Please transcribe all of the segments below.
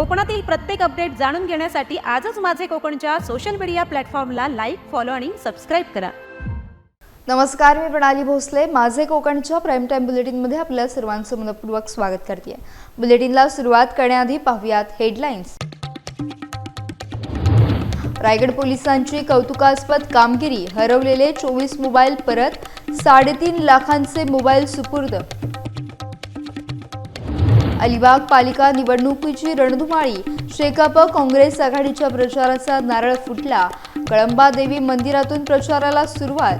कोकणातील प्रत्येक अपडेट जाणून घेण्यासाठी आजच माझे कोकणच्या सोशल मीडिया प्लॅटफॉर्मला लाईक फॉलो आणि सबस्क्राईब करा. नमस्कार मी प्रणाली भोसले. माझे कोकणच्या प्राईम टाईम बुलेटिनमध्ये आपल्या सर्वांचं मनपूर्वक स्वागत करते बुलेटिनला सुरुवात करण्याआधी पाहूयात हेडलाईन्स रायगड पोलिसांची कौतुकास्पद कामगिरी हरवलेले चोवीस मोबाईल परत साडेतीन लाखांचे मोबाईल सुपूर्द अलिबाग पालिका निवडणुकीची रणधुमाळी. शेकाप काँग्रेस आघाडीच्या प्रचाराचा नारळ फुटला. कळंबादेवी मंदिरातून प्रचाराला सुरुवात.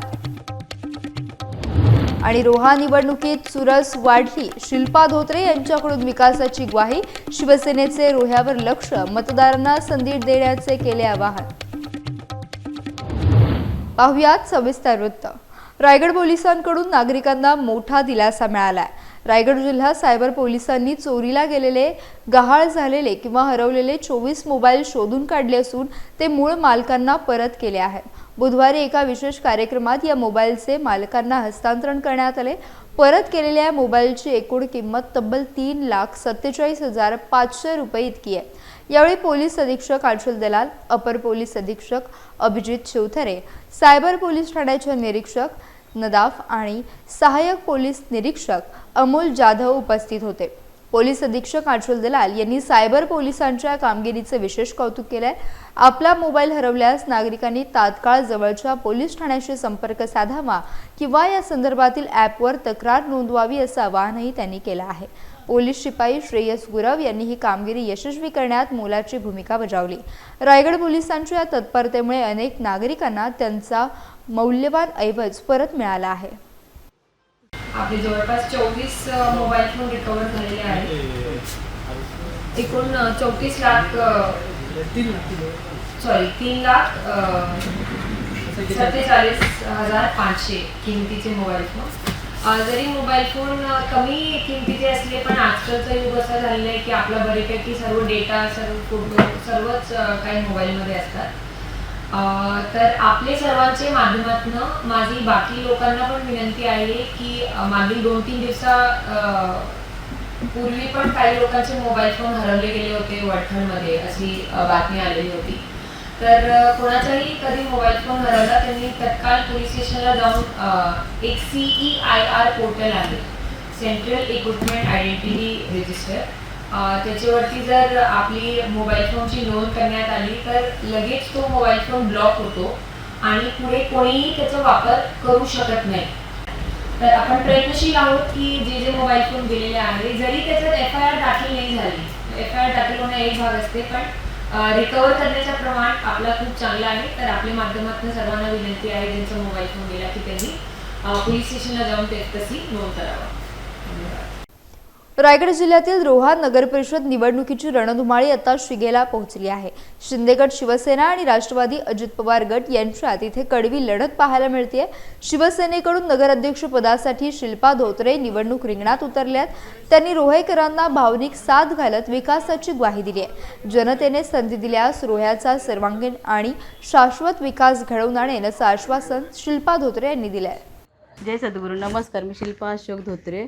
आणि रोहा निवडणुकीत चुरस वाढली. शिल्पा धोत्रे यांच्याकडून विकासाची ग्वाही. शिवसेनेचे रोह्यावर लक्ष. मतदारांना संधी देण्याचे केले आवाहन. पाहुयात सविस्तर वृत्त. रायगड पोलिसांकडून नागरिकांना मोठा दिलासा मिळाला आहे रायगड जिल्हा सायबर पोलिसांनी चोरीला गेलेले गहाळ झालेले किंवा हरवलेले चोवीस मोबाईल शोधून काढले असून ते मूळ मालकांना परत केले आहेत. बुधवारी एका विशेष कार्यक्रमात या मोबाईलचे मालकांना हस्तांतरण करण्यात आले. परत केलेल्या मोबाईलची एकूण किंमत तब्बल तीन लाख सत्तेचाळीस हजार पाचशे रुपये इतकी आहे. यावेळी पोलीस अधीक्षक आचल दलाल अपर पोलीस अधीक्षक अभिजित शिवथरे सायबर पोलीस ठाण्याचे निरीक्षक नदाफ आणि सहाय्यक पोलीस निरीक्षक अमोल जाधव उपस्थित होते. पोलीस अधीक्षक आंचल दलाल यांनी सायबर पोलिसांच्या कामगिरीचे विशेष कौतुक केलंय. आपला मोबाईल हरवल्यास नागरिकांनी तात्काळ जवळच्या पोलीस ठाण्याशी संपर्क साधावा किंवा या संदर्भातील ॲपवर तक्रार नोंदवावी असं आवाहनही त्यांनी केलं आहे. पोलीस शिपाई श्रेयस गुरव यांनी ही कामगिरी यशस्वी करण्यात मोलाची भूमिका बजावली. रायगड पोलिसांच्या या तत्परतेमुळे अनेक नागरिकांना त्यांचा मौल्यवान ऐवज परत मिळाला आहे. आपले जवळपास चोवीस मोबाईल फोन रिकवर झालेले आहेत. एकूण चौतीस लाख सॉरी तीन लाख सत्तेचाळीस हजार पाचशे किमतीचे मोबाईल फोन जरी मोबाईल फोन कमी किमतीचे असले पण आजकालचं युग असं झालेलं आहे की आपला बऱ्यापैकी सर्व डेटा सर्व फोटो सर्वच काही मोबाईलमध्ये असतात. तर आपले सर्वांचे माध्यमातून माझी बाकी लोकांना पण विनंती आहे की मागील दोन तीन दिवसा पूर्वी पण काही लोकांचे मोबाईल फोन हरवले गेले होते वडखणमध्ये अशी बातमी आलेली होती. तर कोणाचाही कधी मोबाईल फोन हरवला त्यांनी तत्काळ पोलीस स्टेशनला जाऊन एक सीई आय आर पोर्टल आहे. सेंट्रल इक्विपमेंट आयडेंटिटी रजिस्टर त्याच्यावरती जर आपली मोबाईल फोनची नोंद करण्यात आली तर लगेच तो मोबाईल फोन ब्लॉक होतो आणि पुढे कोणीही त्याचा वापर करू शकत नाही. तर आपण प्रयत्नशील आहोत की जे जे मोबाईल फोन गेलेले आहे जरी त्याच्यात एफ आय आर दाखल नाही झाली एफ आय आर दाखल होणं एक भाग असते पण रिकवर करण्याचं प्रमाण आपला खूप चांगला आहे. तर आपल्या माध्यमातून सर्वांना विनंती आहे ज्यांचा मोबाईल फोन गेला की त्यांनी पोलीस स्टेशनला जाऊन ते तशी नोंद करावा. धन्यवाद. रायगड जिल्ह्यातील रोहा नगर परिषद निवडणुकीची रणधुमाळी आता शिगेला पोहोचली आहे. शिंदेगड शिवसेना आणि राष्ट्रवादी अजित पवार गट यांच्यात इथे कडवी लढत पाहायला मिळते शिवसेनेकडून नगराध्यक्ष पदासाठी शिल्पा धोत्रे निवडणूक रिंगणात उतरल्यात. त्यांनी रोहेकरांना भावनिक साथ घालत विकासाची ग्वाही दिली आहे. जनतेने संधी दिल्यास रोह्याचा सर्वांगीण आणि शाश्वत विकास घडवून आणेल असं आश्वासन शिल्पा धोत्रे यांनी दिलं आहे जय सद्गुरू. नमस्कार. मी शिल्पा अशोक धोत्रे.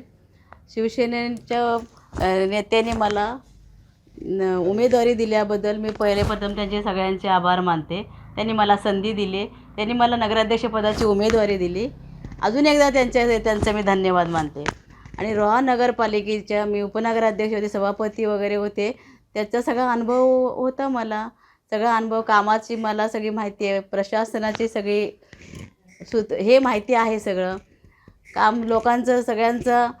शिवसेनेच्या नेत्याने मला उमेदवारी दिल्याबद्दल मी पहिले प्रथम त्यांचे सगळ्यांचे आभार मानते. त्यांनी मला संधी दिली. त्यांनी मला नगराध्यक्षपदाची उमेदवारी दिली. अजून एकदा त्यांच्या त्यांचा मी धन्यवाद मानते. आणि रोहा नगरपालिकेच्या मी उपनगराध्यक्ष होते सभापती वगैरे होते. त्याचा सगळा अनुभव होता मला. सगळा अनुभव कामाची मला सगळी माहिती आहे. प्रशासनाची सगळी सुत हे माहिती आहे सगळं. काम लोकांचं सगळ्यांचं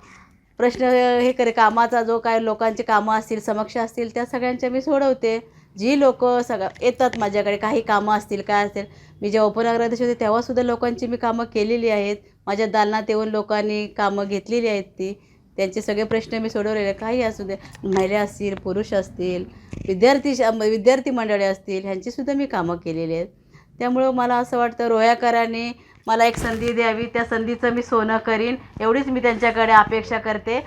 प्रश्न हे करे कामाचा जो काय लोकांची कामं असतील समक्ष असतील त्या सगळ्यांच्या मी सोडवते. जी लोक सगळं येतात माझ्याकडे काही कामं असतील काय असतील. मी जेव्हा उपनगराध्यक्ष होते तेव्हासुद्धा लोकांची मी कामं केलेली आहेत. माझ्या दालनात येऊन लोकांनी कामं घेतलेली आहेत ती. त्यांचे सगळे प्रश्न मी सोडवलेले काही असू दे. महिला असतील पुरुष असतील विद्यार्थी विद्यार्थी मंडळी असतील ह्यांचीसुद्धा मी कामं केलेली आहेत. त्यामुळं मला असं वाटतं रोयाकरांनी मला एक संधी द्यावी त्या संधीचं मी सोनं करीन एवढीच मी त्यांच्याकडे अपेक्षा करते.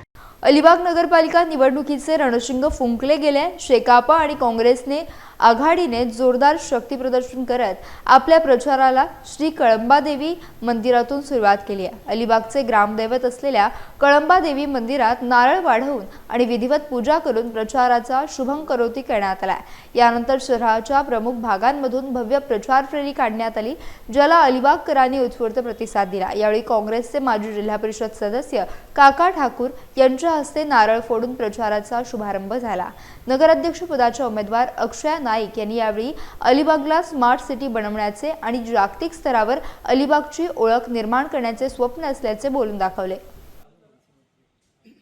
अलिबाग नगरपालिका निवडणुकीचे रणशिंग फुंकले गेले. शेकापा आणि काँग्रेसने आघाडीने जोरदार शक्तीप्रदर्शन करत आपल्या प्रचाराला श्री कळंबादेवी मंदिरातून सुरुवात केली आहे. अलिबागचे ग्रामदैवत असलेल्या कळंबादेवी मंदिरात नारळ वाढवून आणि विधिवत पूजा करून प्रचाराचा शुभंकरोती करण्यात आला यानंतर शहराच्या प्रमुख भागांमधून भव्य प्रचार फेरी काढण्यात आली ज्याला अलिबागकरांनी उत्स्फूर्त प्रतिसाद दिला. यावेळी काँग्रेसचे माजी जिल्हा परिषद सदस्य काका ठाकूर यांनी यांच्या हस्ते नारळ फोडून प्रचाराचा शुभारंभ झाला. नगराध्यक्षपदाचे उमेदवार अक्षय नाईक यांनी यावेळी अलिबागला स्मार्ट सिटी बनवण्याचे आणि जागतिक स्तरावर अलिबागची ओळख निर्माण करण्याचे स्वप्न असल्याचे बोलून दाखवले.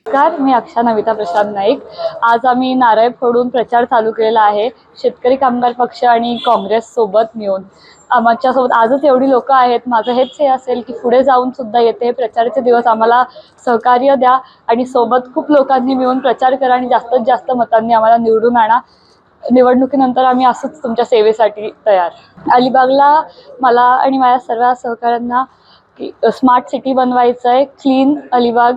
नमस्कार मी अक्षा नविता प्रशांत नाईक. आज आम्ही नारळ फोडून प्रचार चालू केलेला आहे. शेतकरी कामगार पक्ष आणि काँग्रेस सोबत मिळून. आमच्यासोबत आजच एवढी लोक आहेत. माझं हेच हे असेल की पुढे जाऊन सुद्धा येते. प्रचाराचे दिवस आम्हाला सहकार्य द्या आणि सोबत खूप लोकांनी मिळून प्रचार करा आणि जास्तीत जास्त मतांनी आम्हाला निवडून आणा. निवडणुकीनंतर आम्ही असंच तुमच्या सेवेसाठी तयार. अलिबागला मला आणि माझ्या सर्व सहकाऱ्यांना की स्मार्ट सिटी बनवायचं आहे क्लीन अलिबाग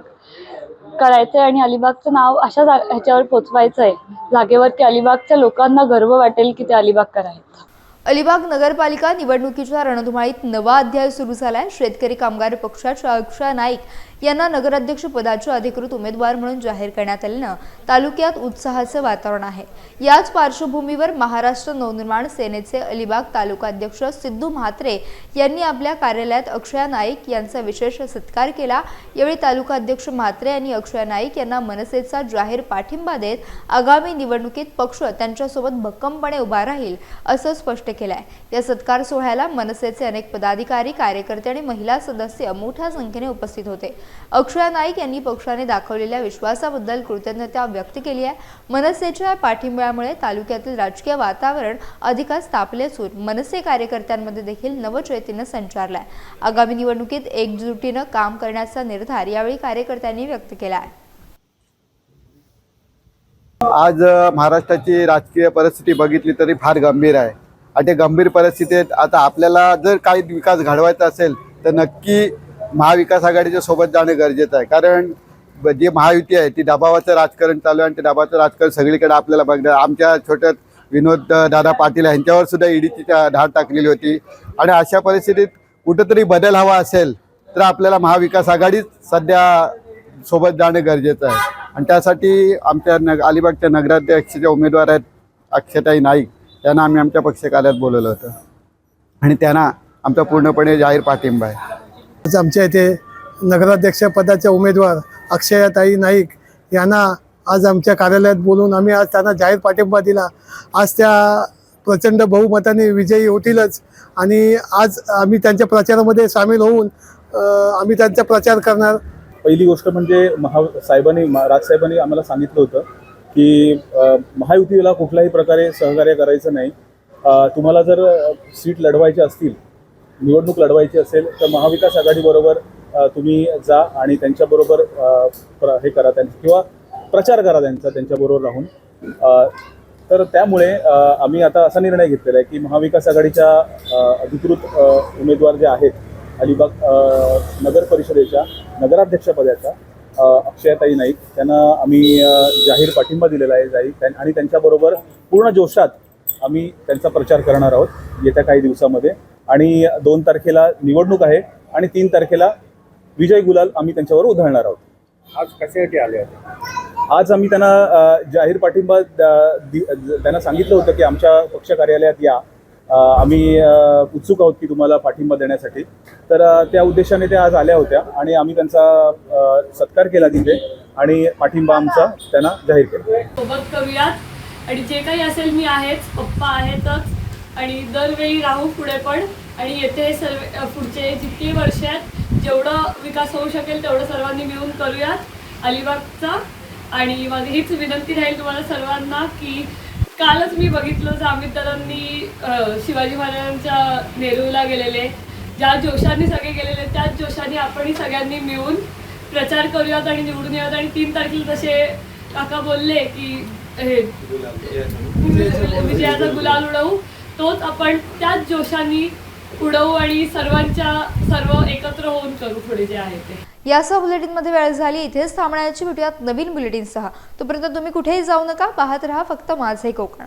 करायचं आहे आणि अलिबागचं नाव अशा जा ह्याच्यावर पोचवायचं आहे जागेवर की अलिबागच्या लोकांना गर्व वाटेल की ते अलिबागकर आहेत अलिबाग नगरपालिका निवडणुकीच्या रणधुमाळीत नवा अध्याय सुरू झालाय. शेतकरी कामगार पक्षाच्या अक्षय नाईक यांना नगराध्यक्ष पदाचे अधिकृत उमेदवार म्हणून जाहीर करण्यात आल्यानं तालुक्यात उत्साहाचं वातावरण आहे. याच पार्श्वभूमीवर महाराष्ट्र नवनिर्माण सेनेचे अलिबाग तालुका अध्यक्ष सिद्धू म्हात्रे यांनी आपल्या कार्यालयात अक्षया नाईक यांचा विशेष सत्कार केला. यावेळी तालुका अध्यक्ष म्हात्रे यांनी अक्षया नाईक यांना मनसेचा जाहीर पाठिंबा देत आगामी निवडणुकीत पक्ष त्यांच्यासोबत भक्कमपणे उभा राहील असं स्पष्ट केलं आहे या सत्कार सोहळ्याला मनसेचे अनेक पदाधिकारी कार्यकर्ते आणि महिला सदस्य मोठ्या संख्येने उपस्थित होते. अक्षय नाईक यांनी पक्षाने दाखवलेल्या विश्वासाबद्दल कृतज्ञता व्यक्त केली आहे. मनसेच्या पाठिंब्यामुळे तालुक्यातील राजकीय वातावरण अधिकच तापले असून मनसे कार्यकर्त्यांमध्ये देखील नवचैतन्य संचारलाय. आगामी निवडणुकीत एकजुटीनं काम करण्याचा निर्धार यावेळी कार्यकर्त्यांनी व्यक्त केला आहे. आज महाराष्ट्राची राजकीय परिस्थिती बघितली तरी फार गंभीर आहे. आणि ते गंभीर परिस्थितीत आता आपल्याला जर काही विकास घडवायचा असेल तर नक्की महाविकास आघाडीच्या सोबत जाणं गरजेचं आहे. कारण ब- जी महायुती आहे ती दबावाचं राजकारण चालू आहे आणि ते दबावाचं राजकारण सगळीकडे आपल्याला बघणार आमच्या छोट्या विनोद दादा पाटील यांच्यावर सुद्धा ईडीची धाड टाकलेली होती. आणि अशा परिस्थितीत कुठंतरी बदल हवा असेल तर आपल्याला महाविकास आघाडीच सध्या सोबत जाणं गरजेचं आहे. आणि त्यासाठी आमच्या नग अलिबागच्या नगराध्यक्षाच्या उमेदवार आहेत अक्षताई नाईक. त्यांना आम्ही आमच्या पक्ष कार्यात बोलवलं होतं. आणि त्यांना आमचा पूर्णपणे जाहीर पाठिंबा आहे. आज आमच्या इथे नगराध्यक्षपदाच्या उमेदवार अक्षयाताई नाईक यांना आज आमच्या कार्यालयात बोलून आम्ही आज त्यांना जाहीर पाठिंबा दिला. आज त्या प्रचंड बहुमताने विजयी होतीलच आणि आज आम्ही त्यांच्या प्रचारामध्ये सामील होऊन आम्ही त्यांचा प्रचार करणार. पहिली गोष्ट म्हणजे महा साहेबांनी राजसाहेबांनी आम्हाला सांगितलं होतं की महायुतीला कुठल्याही प्रकारे सहकार्य करायचं नाही. तुम्हाला जर सीट लढवायची असतील निवडणूक लढवायची असेल तर महाविकास आघाडीबरोबर तुम्ही जा आणि त्यांच्याबरोबर हे करा त्यांचं किंवा प्रचार करा त्यांचा त्यांच्याबरोबर राहून. तर त्यामुळे आम्ही आता असा निर्णय घेतलेला आहे की महाविकास आघाडीच्या अधिकृत उमेदवार जे आहेत अलिबाग नगर परिषदेच्या नगराध्यक्षपदाच्या अक्षयताई नाईक त्यांना आम्ही जाहीर पाठिंबा दिलेला आहे जाहीर त्यां- आणि त्यांच्याबरोबर पूर्ण जोशात आम्ही त्यांचा प्रचार करणार आहोत येत्या काही दिवसामध्ये. आणि दोन तारखेला निवडणूक आहे आणि तीन तारखेला विजय गुलाल आम्ही त्यांच्यावर उधळणार आहोत. आज कशासाठी आले होते? आज आम्ही त्यांना जाहीर पाठिंबा त्यांना सांगितलं होतं की आमच्या पक्ष कार्यालयात या. आम्ही उत्सुक आहोत की तुम्हाला पाठिंबा देण्यासाठी. तर त्या उद्देशाने त्या आज आल्या होत्या आणि आम्ही त्यांचा सत्कार केला तिथे आणि पाठिंबा आमचा त्यांना जाहीर केला. सोबत करूयात. आणि जे काही असेल मी आहेच पप्पा आहेतच. आणि दरवेळी राहू पुढे पण. आणि येथे सर्व पुढचे जितके वर्ष आहेत जेवढं विकास होऊ शकेल तेवढं सर्वांनी मिळून करूयात अलिबागचा. आणि माझी हीच विनंती राहील तुम्हाला सर्वांना की कालच मी बघितलं जामीदारांनी अं, शिवाजी महाराजांच्या नेरूळला गेलेले. ज्या जोशाने सगळे गेलेले त्याच जोशाने आपणही सगळ्यांनी मिळून प्रचार करूयात आणि निवडून येऊयात. आणि तीन तारखेला जसे काका बोलले की हे विजयाचा गुलाल उडवू. तोच आपण त्याच जोशाने उडवू आणि सर्वांच्या सर्व एकत्र होऊन करू पुढे जे आहे ते. यासह बुलेटिनमध्ये वेळ झाली. इथेच थांबण्याची भेटूयात नवीन बुलेटिनसह. तोपर्यंत तुम्ही कुठेही जाऊ नका. पाहत राहा फक्त माझे कोकण.